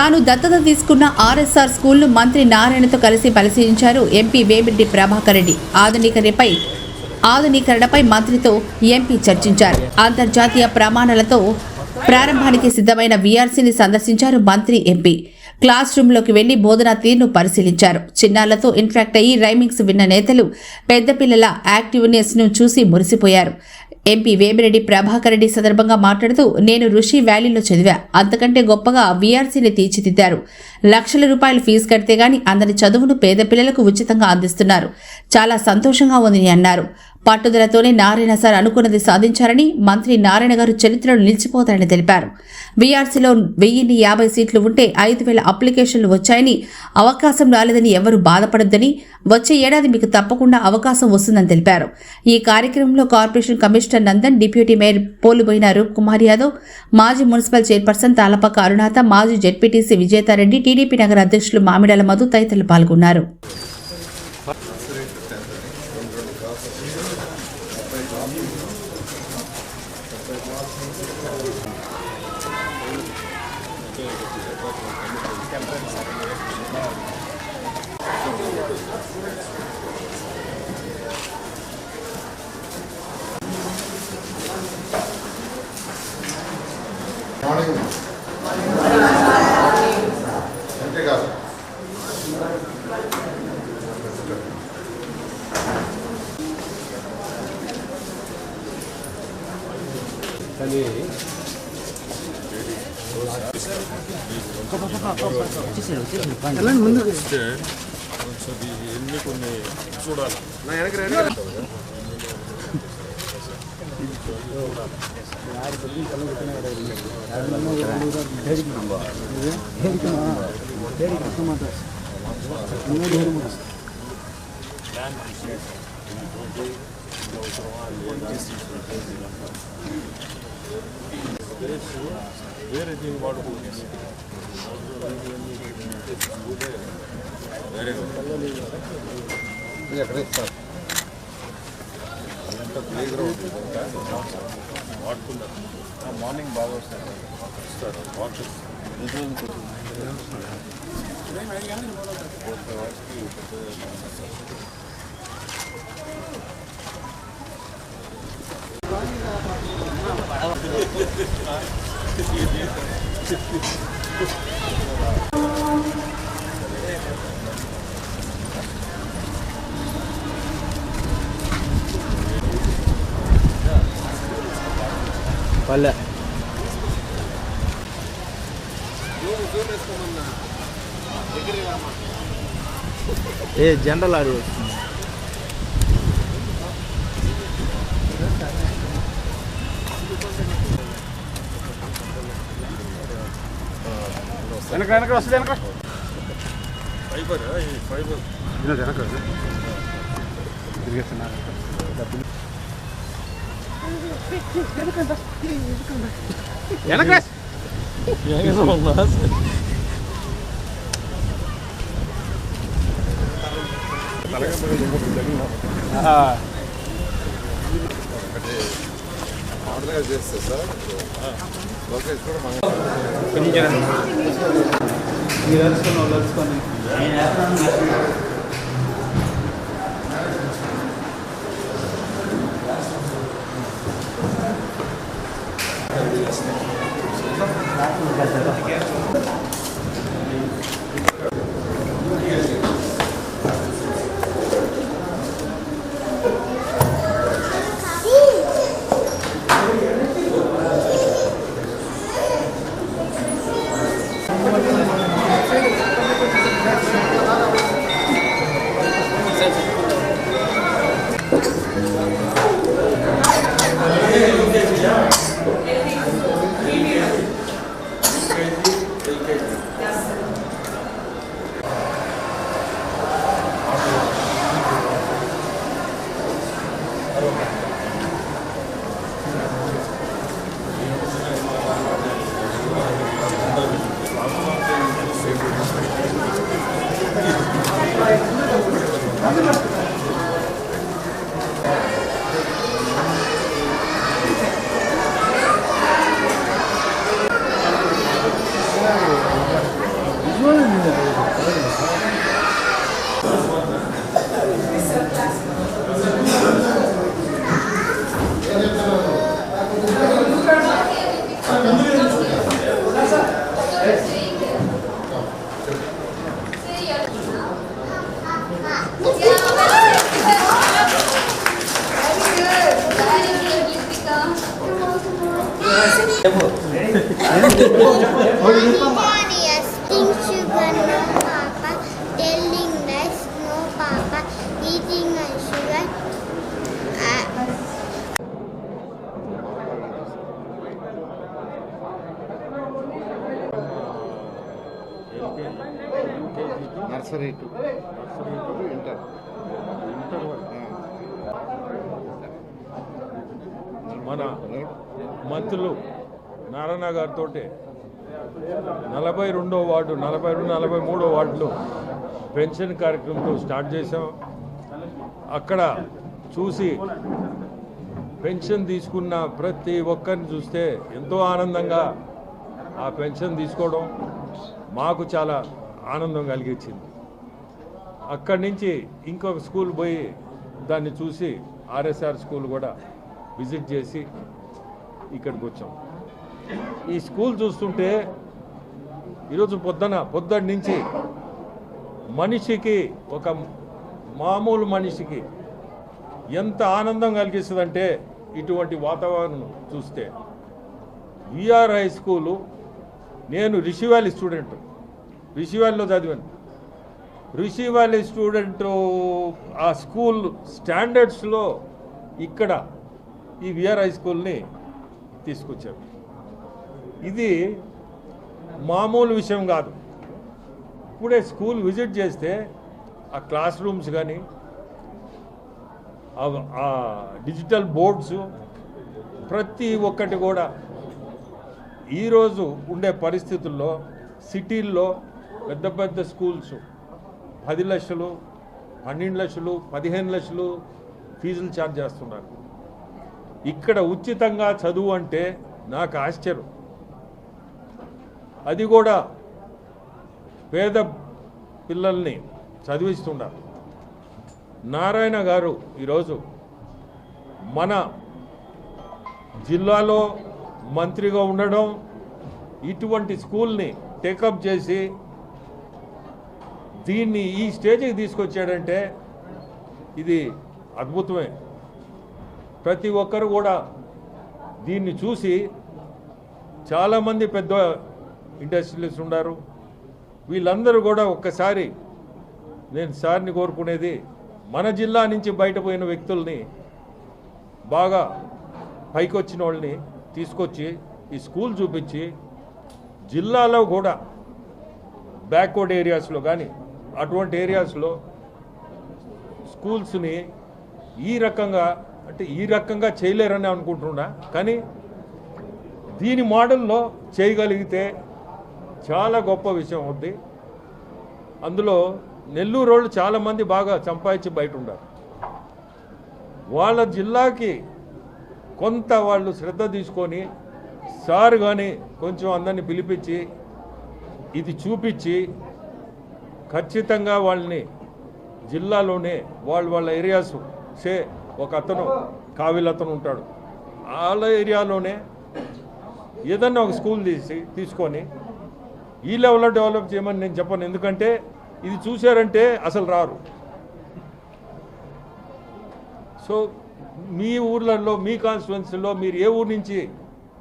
తాను దత్తత తీసుకున్న ఆర్ఎస్ఆర్ స్కూల్ను మంత్రి నారాయణతో కలిసి పరిశీలించారు ఎంపీ వేమిరెడ్డి ప్రభాకర్ రెడ్డి. ఆధునికరణపై ఆధునీకరణపై మంత్రితో ఎంపీ చర్చించారు. అంతర్జాతీయ ప్రమాణాలతో ప్రారంభానికి సిద్ధమైన వీఆర్సీని సందర్శించారు మంత్రి ఎంపీ. క్లాస్ రూమ్లోకి వెళ్ళి బోధనా తీరును పరిశీలించారు. చిన్నాళ్ళతో ఇంట్రాక్ట్ అయ్యి రైమింగ్స్ విన్న నేతలు పెద్ద పిల్లల యాక్టివ్నెస్ను చూసి మురిసిపోయారు. ఎంపీ వేమిరెడ్డి ప్రభాకర్ రెడ్డి సందర్భంగా మాట్లాడుతూ నేను ఋషి వ్యాలీలో చదివా. అంతకంటే గొప్పగా వీఆర్సీని తీర్చిదిద్దారు. లక్షల రూపాయలు ఫీజు కడితే గాని అందరి చదువును పేద పిల్లలకు ఉచితంగా అందిస్తున్నారు. చాలా సంతోషంగా ఉందని అన్నారు. పట్టుదలతోనే నారాయణ సార్ అనుకున్నది సాధించారని మంత్రి నారాయణ గారు చరిత్రలో నిలిచిపోతారని తెలిపారు. బీఆర్సీలో వెయ్యిన్ని యాభై సీట్లు ఉంటే ఐదు వేల అప్లికేషన్లు వచ్చాయని అవకాశం రాలేదని ఎవరు బాధపడొద్దని వచ్చే ఏడాది మీకు తప్పకుండా అవకాశం వస్తుందని తెలిపారు. ఈ కార్యక్రమంలో corporation commissioner Nandan deputy mayor Poluboina Roop Kumar Yadav మాజీ మున్సిపల్ చైర్పర్సన్ తాలపక్క అరుణాత మాజీ జెడ్పీటీసీ విజేతారెడ్డి టీడీపీ నగర అధ్యక్షులు మామిడాల మధు తదితరులు పాల్గొన్నారు. మార్నింగ్ चलिए ఎన్ని కొన్ని చూడాలి నా వెనక லேண்ட் కాదు వేరే దీన్ని వాడుకోవచ్చు వేరే ఎక్కడ ఇస్తారు అంతా ప్లే గ్రౌండ్ వాడుకున్నారు మార్నింగ్ బాగా వస్తారు ఇస్తారు వాటర్ పల్లె ఏ జనరల్ ఆడి వెనక వెనక వస్తుంది వెనక ఫైబర్ ఈ ఫైబర్ వెనక తిరిగేస్తున్నారు వెనక ఆర్డర్గా చేస్తే సార్ లోకేష్ కూడా మన 여러분. Nursery to. Inter. మన మంత్రులు నారాయణ గారితో నలభై రెండో వార్డు నలభై రెండు నలభై మూడో వార్డులో పెన్షన్ కార్యక్రమంతో స్టార్ట్ చేసాం అక్కడ చూసి పెన్షన్ తీసుకున్న ప్రతి ఒక్కరిని చూస్తే ఎంతో ఆనందంగా ఆ పెన్షన్ తీసుకోవడం మాకు చాలా ఆనందం కలిగించింది. అక్కడి నుంచి ఇంకొక స్కూల్ పోయి దాన్ని చూసి ఆర్ఎస్ఆర్ స్కూల్ కూడా విజిట్ చేసి ఇక్కడికి వచ్చాం. ఈ స్కూల్ చూస్తుంటే ఈరోజు పొద్దున పొద్దున్న నుంచి మనిషికి ఒక మామూలు మనిషికి ఎంత ఆనందం కలిగిస్తుందంటే ఇటువంటి వాతావరణం చూస్తే. విఆర్ హై స్కూలు నేను రిషివాలి స్టూడెంట్ రిషివాలిలో చదివాను. రిషివాలి స్టూడెంట్ ఆ స్కూల్ స్టాండర్డ్స్లో ఇక్కడ ఈ విఆర్ హై స్కూల్ని తీసుకొచ్చారు. ఇది మామూలు విషయం కాదు. ఇప్పుడే స్కూల్ విజిట్ చేస్తే ఆ క్లాస్ రూమ్స్ కానీ ఆ డిజిటల్ బోర్డ్స్ ప్రతి ఒక్కటి కూడా ఈరోజు ఉండే పరిస్థితుల్లో సిటీల్లో పెద్ద పెద్ద స్కూల్స్ పది లక్షలు పన్నెండు లక్షలు పదిహేను లక్షలు ఫీజులు ఛార్జ్ చేస్తున్నారు. ఇక్కడ ఉచితంగా చదువు అంటే నాకు ఆశ్చర్యం. అది కూడా పేద పిల్లల్ని చదివిస్తున్నారు. నారాయణ గారు ఈరోజు మన జిల్లాలో మంత్రిగా ఉండడం ఇటువంటి స్కూల్ని టేకప్ చేసి దీన్ని ఈ స్టేజ్కి తీసుకొచ్చాడంటే ఇది అద్భుతమే. ప్రతి ఒక్కరు కూడా దీన్ని చూసి చాలామంది పెద్ద ఇండస్ట్రియలిస్ట్ ఉన్నారు. వీళ్ళందరూ కూడా ఒక్కసారి నేను సార్ని కోరుకునేది మన జిల్లా నుంచి బయటపోయిన వ్యక్తుల్ని బాగా పైకొచ్చిన వాళ్ళని తీసుకొచ్చి ఈ స్కూల్ చూపించి జిల్లాలో కూడా బ్యాక్వర్డ్ ఏరియాస్లో కానీ అటువంటి ఏరియాస్లో స్కూల్స్ని ఈ రకంగా అంటే ఈ రకంగా చేయలేరని అనుకుంటున్నా. కానీ దీని మోడల్లో చేయగలిగితే చాలా గొప్ప విషయం అవుద్ది. అందులో నెల్లూరు వాళ్ళు చాలామంది బాగా సంపాదించి బయట ఉన్నారు వాళ్ళ జిల్లాకి కొంత వాళ్ళు శ్రద్ధ తీసుకొని సార్ కానీ కొంచెం అందరిని పిలిపించి ఇది చూపించి ఖచ్చితంగా వాళ్ళని జిల్లాలోనే వాళ్ళ వాళ్ళ ఏరియాస్ సే ఒక అతను కావిలతను ఉంటాడు. వాళ్ళ ఏరియాలోనే ఏదన్నా ఒక స్కూల్ తీసి తీసుకొని ఈ లెవెల్లో డెవలప్ చేయమని నేను చెప్పను. ఎందుకంటే ఇది చూశారంటే అసలు రారు. సో మీ ఊర్లలో మీ కాన్స్టిట్యున్సీలో మీరు ఏ ఊరు నుంచి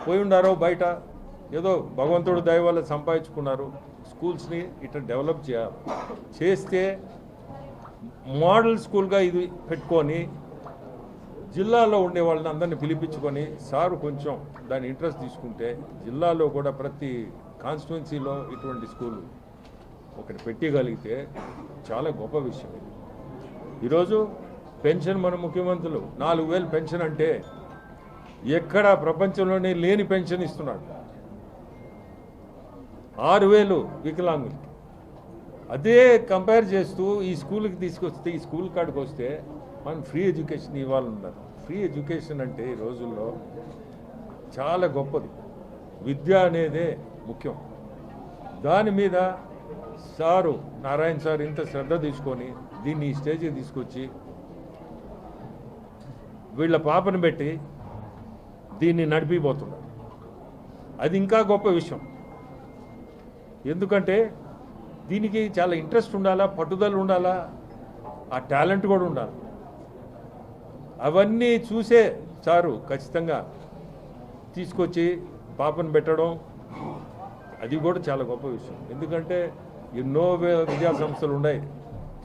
పోయి ఉండారో బయట ఏదో భగవంతుడు దయ వల్ల సంపాదించుకున్నారు. స్కూల్స్ని ఇట్లా డెవలప్ చేయాలి చేస్తే మోడల్ స్కూల్గా ఇది పెట్టుకొని జిల్లాలో ఉండే వాళ్ళని అందరిని పిలిపించుకొని సారు కొంచెం దాని ఇంట్రెస్ట్ తీసుకుంటే జిల్లాలో కూడా ప్రతి కాన్స్టిట్యున్సీలో ఇటువంటి స్కూల్ ఒకటి పెట్టగలిగితే చాలా గొప్ప విషయం ఈరోజు పెన్షన్ మన ముఖ్యమంత్రులు. నాలుగు వేలు పెన్షన్ అంటే ఎక్కడ ప్రపంచంలోనే లేని పెన్షన్ ఇస్తున్నాడు. ఆరు వేలు వికలాంగులకి. అదే కంపేర్ చేస్తూ ఈ స్కూల్కి తీసుకొస్తే ఈ స్కూల్ కాడికి వస్తే మనం ఫ్రీ ఎడ్యుకేషన్ ఇవ్వాలన్నారు. ఫ్రీ ఎడ్యుకేషన్ అంటే ఈ రోజుల్లో చాలా గొప్పది. విద్య అనేదే ముఖ్యం. దాని మీద సారు నారాయణ సార్ ఇంత శ్రద్ధ తీసుకొని దీన్ని ఈ స్టేజ్కి తీసుకొచ్చి వీళ్ళ పాపను పెట్టి దీన్ని నడిపిపోతున్నారు. అది ఇంకా గొప్ప విషయం. ఎందుకంటే దీనికి చాలా ఇంట్రెస్ట్ ఉండాలా పట్టుదల ఉండాలా ఆ టాలెంట్ కూడా ఉండాలి. అవన్నీ చూసే సారు ఖచ్చితంగా తీసుకొచ్చి పాపను పెట్టడం అది కూడా చాలా గొప్ప విషయం. ఎందుకంటే ఎన్నో విద్యా సంస్థలు ఉన్నాయి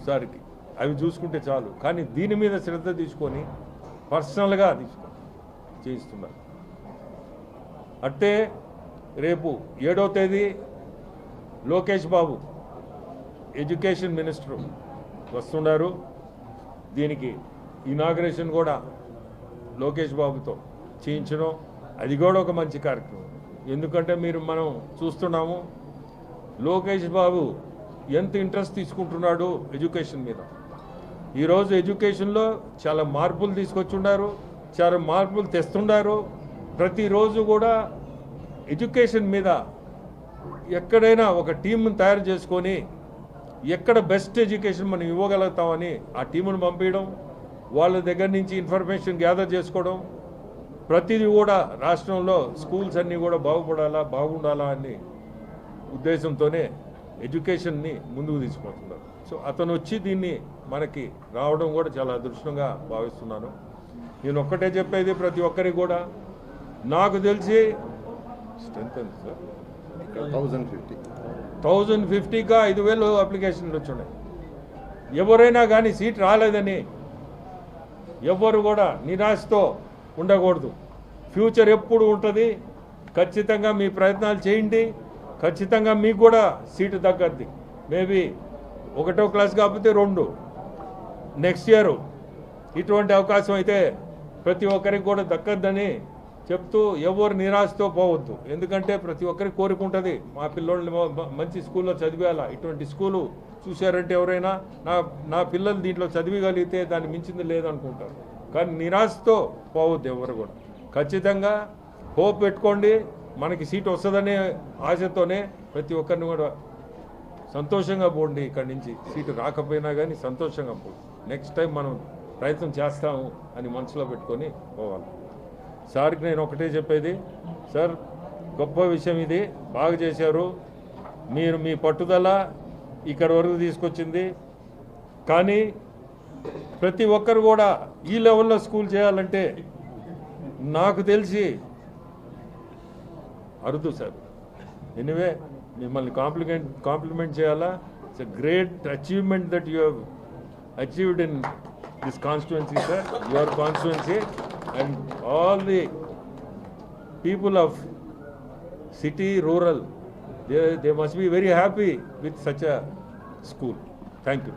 సార్కి. అవి చూసుకుంటే చాలు. కానీ దీని మీద శ్రద్ధ తీసుకొని పర్సనల్గా అది చేయిస్తున్నారు అట్టే రేపు ఏడో తేదీ లోకేష్ బాబు ఎడ్యుకేషన్ మినిస్టర్ వస్తున్నారు దీనికి ఇనాగ్రేషన్ కూడా లోకేష్ బాబుతో చేయించడం అది కూడా ఒక మంచి కార్యక్రమం. ఎందుకంటే మీరు మనం చూస్తున్నాము లోకేష్ బాబు ఎంత ఇంట్రెస్ట్ తీసుకుంటున్నాడు ఎడ్యుకేషన్ మీద. ఈరోజు ఎడ్యుకేషన్లో చాలా మార్పులు తీసుకొచ్చున్నారు చాలా మార్పులు తెస్తున్నారు ప్రతిరోజు కూడా ఎడ్యుకేషన్ మీద ఎక్కడైనా ఒక టీంను తయారు చేసుకొని ఎక్కడ బెస్ట్ ఎడ్యుకేషన్ మనం ఇవ్వగలుగుతామని ఆ టీమును పంపించడం వాళ్ళ దగ్గర నుంచి ఇన్ఫర్మేషన్ గ్యాదర్ చేసుకోవడం ప్రతిదీ కూడా రాష్ట్రంలో స్కూల్స్ అన్నీ కూడా బాగుపడాలా బాగుండాలా అని ఉద్దేశంతోనే ఎడ్యుకేషన్ని ముందుకు తీసుకుపోతున్నారు. సో అతను వచ్చి దీన్ని మనకి రావడం కూడా చాలా అదృష్టంగా భావిస్తున్నాను. నేను ఒక్కటే చెప్పేది ప్రతి ఒక్కరికి కూడా నాకు తెలిసి స్ట్రెంత్ ఎంత సార్? Thousand fifty. థౌజండ్ ఫిఫ్టీగా ఐదు వేలు అప్లికేషన్లు వచ్చున్నాయి. ఎవరైనా కానీ సీట్ రాలేదని ఎవ్వరు కూడా నిరాశతో ఉండకూడదు. ఫ్యూచర్ ఎప్పుడు ఉంటుంది? ఖచ్చితంగా మీ ప్రయత్నాలు చేయండి. ఖచ్చితంగా మీకు కూడా సీటు తగ్గద్ది. మేబీ ఒకటో క్లాస్ కాకపోతే రెండు. నెక్స్ట్ ఇయర్ ఇటువంటి అవకాశం అయితే ప్రతి ఒక్కరికి కూడా దక్కద్దని చెప్తూ ఎవరు నిరాశతో పోవద్దు. ఎందుకంటే ప్రతి ఒక్కరికి కోరిక ఉంటుంది. మా పిల్లోళ్ళు మంచి స్కూల్లో చదివేలా ఇటువంటి స్కూలు చూశారంటే ఎవరైనా నా నా పిల్లలు దీంట్లో చదివగలిగితే దాన్ని మించింది లేదనుకుంటారు. కానీ నిరాశతో పోవద్దు ఎవరు కూడా. ఖచ్చితంగా హోప్ పెట్టుకోండి. మనకి సీట్ వస్తుందనే ఆశతోనే ప్రతి ఒక్కరిని కూడా సంతోషంగా పోండి ఇక్కడి నుంచి. సీటు రాకపోయినా కానీ సంతోషంగా పోండి నెక్స్ట్ టైం మనం ప్రయత్నం చేస్తాము అని మనసులో పెట్టుకొని పోవాలి. సార్కి నేను ఒకటే చెప్పేది. సార్ గొప్ప విషయం ఇది. బాగా చేశారు. మీరు మీ పట్టుదల ఇక్కడ వరకు తీసుకొచ్చింది. కానీ ప్రతి ఒక్కరు కూడా ఈ లెవెల్లో స్కూల్ చేయాలంటే నాకు తెలిసి అరుదు సార్. ఎనివే మిమ్మల్ని కాంప్లిమెంట్ కాంప్లిమెంట్ చేయాలా it's a great achievement that you have achieved in this constituency sir your constituency and all the people of city rural they they must be very happy with such a school thank you